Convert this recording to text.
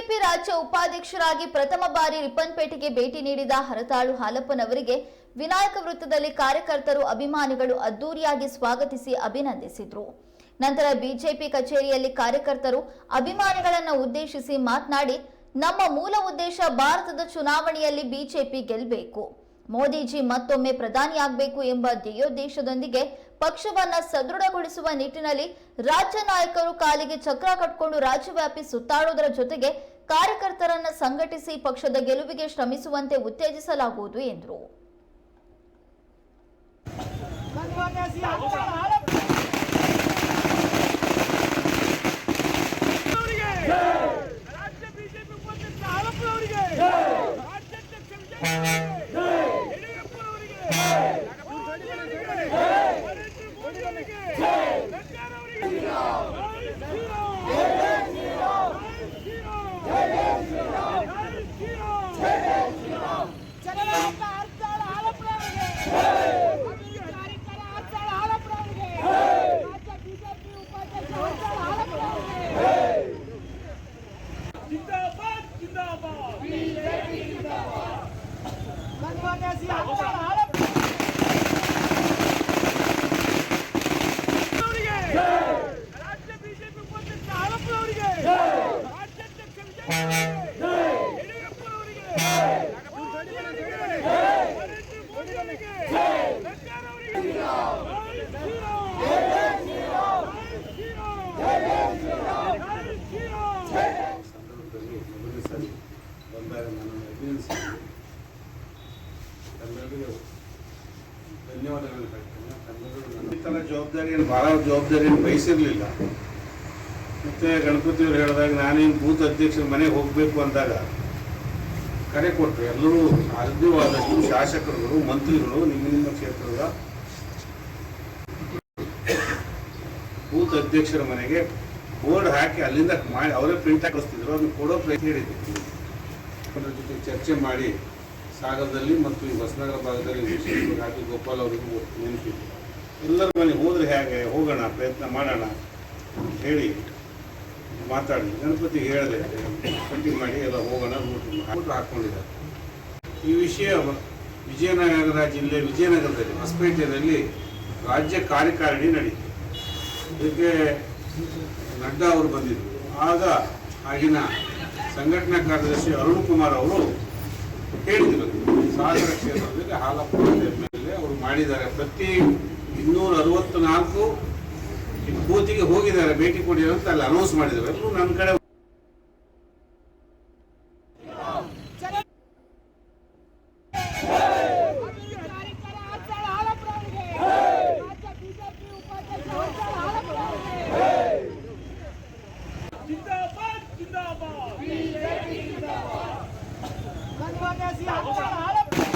BJP ರಾಜ್ಯ ಉಪಾಧ್ಯಕ್ಷರಾಗಿ ಪ್ರಥಮ ಬಾರಿ ರಿಪ್ಪನ್ಪೇಟೆಗೆ ಭೇಟಿ ನೀಡಿದ ಹರತಾಳು ಹಾಲಪ್ಪನವರಿಗೆ ವಿನಾಯಕ ವೃತ್ತದಲ್ಲಿ ಕಾರ್ಯಕರ್ತರು ಅಭಿಮಾನಿಗಳು ಅದ್ದೂರಿಯಾಗಿ ಸ್ವಾಗತಿಸಿ ಅಭಿನಂದಿಸಿದರು. ನಂತರ ಬಿಜೆಪಿ ಕಚೇರಿಯಲ್ಲಿ ಕಾರ್ಯಕರ್ತರು ಅಭಿಮಾನಿಗಳನ್ನ ಉದ್ದೇಶಿಸಿ ಮಾತನಾಡಿ, ನಮ್ಮ ಮೂಲ ಉದ್ದೇಶ ಭಾರತದ ಚುನಾವಣೆಯಲ್ಲಿ ಬಿಜೆಪಿ ಗೆಲ್ಲಬೇಕು ಮೋದಿಜಿ ಮತ್ತೊಮ್ಮೆ ಪ್ರಧಾನಿಯಾಗಬೇಕು ಎಂಬ ಧ್ಯೇಯೋದ್ದೇಶದೊಂದಿಗೆ ಪಕ್ಷವನ್ನ ಸದೃಢಗೊಳಿಸುವ ನಿಟ್ಟಿನಲ್ಲಿ ರಾಜ್ಯ ನಾಯಕರು ಕಾಲಿಗೆ ಚಕ್ರ ಕಟ್ಕೊಂಡು ರಾಜ್ಯವ್ಯಾಪಿ ಸುತ್ತಾಡುವುದರ ಜೊತೆಗೆ ಕಾರ್ಯಕರ್ತರನ್ನ ಸಂಘಟಿಸಿ ಪಕ್ಷದ ಗೆಲುವಿಗೆ ಶ್ರಮಿಸುವಂತೆ ಉತ್ತೇಜಿಸಲಾಗುವುದು ಎಂದರು. ಅವರಿಗೆ ಜಿಂದಾಬಾದ್ ಜಿಂದಾಬಾದ್ ಸನ್ಮಾನ್ಯ ಶ್ರೀ ಅರ್ಚಾಳ ಹಾಲಪ್ಪ ಅವರಿಗೆ ರಾಜ್ಯ ಬಿಜೆಪಿ ಉಪಾಧ್ಯಕ್ಷ ಹಾಲಪ್ಪನವರಿಗೆ ರಾಜ್ಯಾಧ್ಯಕ್ಷ ವಿಜಯ್ ಯಡಿಯೂರಪ್ಪನವರಿಗೆ ಮೋದಿಯವರಿಗೆ ನನ್ನನ್ನು ಅಭಿನಂದಿಸಿದ್ದೀನಿ ಎಲ್ಲರಿಗೂ ಧನ್ಯವಾದಗಳನ್ನು ಹೇಳ್ತೇನೆ ಎಲ್ಲರೂ ನನ್ನ ಈ ಥರ ಜವಾಬ್ದಾರಿಯನ್ನು ಭಾಳ ಜವಾಬ್ದಾರಿಯನ್ನು ಬಯಸಿರಲಿಲ್ಲ. ಮತ್ತು ಗಣಪತಿಯವರು ಹೇಳಿದಾಗ ನಾನೇನು ಬೂತ್ ಅಧ್ಯಕ್ಷರ ಮನೆಗೆ ಹೋಗಬೇಕು ಅಂದಾಗ ಕರೆ ಕೊಟ್ಟರು ಎಲ್ಲರೂ ಸಾಧ್ಯವಾದಷ್ಟು ಶಾಸಕರುಗಳು, ಮಂತ್ರಿಗಳು, ನಿಮ್ಮ ನಿಮ್ಮ ಕ್ಷೇತ್ರದ ಬೂತ್ ಅಧ್ಯಕ್ಷರ ಮನೆಗೆ ಬೋರ್ಡ್ ಹಾಕಿ ಅಲ್ಲಿಂದ ಮಾಡಿ, ಅವರೇ ಪ್ರಿಂಟ್ ಹಾಕಿಸ್ತಿದ್ರು ಅದನ್ನು ಕೊಡೋ ಪ್ರಯತ್ನ ಹೇಳಿದ್ದೆ ಅದರ ಜೊತೆ ಚರ್ಚೆ ಮಾಡಿ ಸಾಗರದಲ್ಲಿ ಮತ್ತು ಈ ಹೊಸನಗರ ಭಾಗದಲ್ಲಿ ವಿಶೇಷವಾಗಿ ರಾಜು ಗೋಪಾಲ್ ಅವರಿಗೂ ನೆನಪಿದೆ. ಎಲ್ಲರ ಮನೆ ಹೋದರೆ ಹೇಗೆ? ಹೋಗೋಣ, ಪ್ರಯತ್ನ ಮಾಡೋಣ ಹೇಳಿ ಮಾತಾಡಿ. ಗಣಪತಿ ಹೇಳಿದೆ. ಪಟ್ಟಿ ಮಾಡಿ ಎಲ್ಲ ಹೋಗೋಣ ರೂಟ್ ಹಾಕ್ಕೊಂಡಿದ್ದಾರೆ. ಈ ವಿಷಯ ವಿಜಯನಗರ ಜಿಲ್ಲೆ, ವಿಜಯನಗರದಲ್ಲಿ, ಹೊಸಪೇಟೆಯಲ್ಲಿ ರಾಜ್ಯ ಕಾರ್ಯಕಾರಿಣಿ ನಡೀತು. ಇದಕ್ಕೆ ನಡ್ಡಾ ಅವರು ಬಂದಿದ್ದರು ಆಗ ಆಗಿನ ಸಂಘಟನಾ ಕಾರ್ಯದರ್ಶಿ ಅರುಣ್ ಕುಮಾರ್ ಅವರು ಹೇಳಿದರು. ಸಾಗರ ಕ್ಷೇತ್ರದಲ್ಲಿ ಹಾಲಪ್ಪ ಮೇಲೆ ಅವರು ಮಾಡಿದ್ದಾರೆ. ಪ್ರತಿ ಇನ್ನೂರ ಅರವತ್ತು ನಾಲ್ಕು ಬೂತಿಗೆ ಹೋಗಿದ್ದಾರೆ. ಭೇಟಿ ಕೊಡಿ ಅಂತ ಅಲ್ಲಿ ಅನೌನ್ಸ್ ಮಾಡಿದ್ದಾರೆ. ಎಲ್ಲರೂ ನನ್ನ ಕಡೆ 听到吗？你 bahagia, 轻人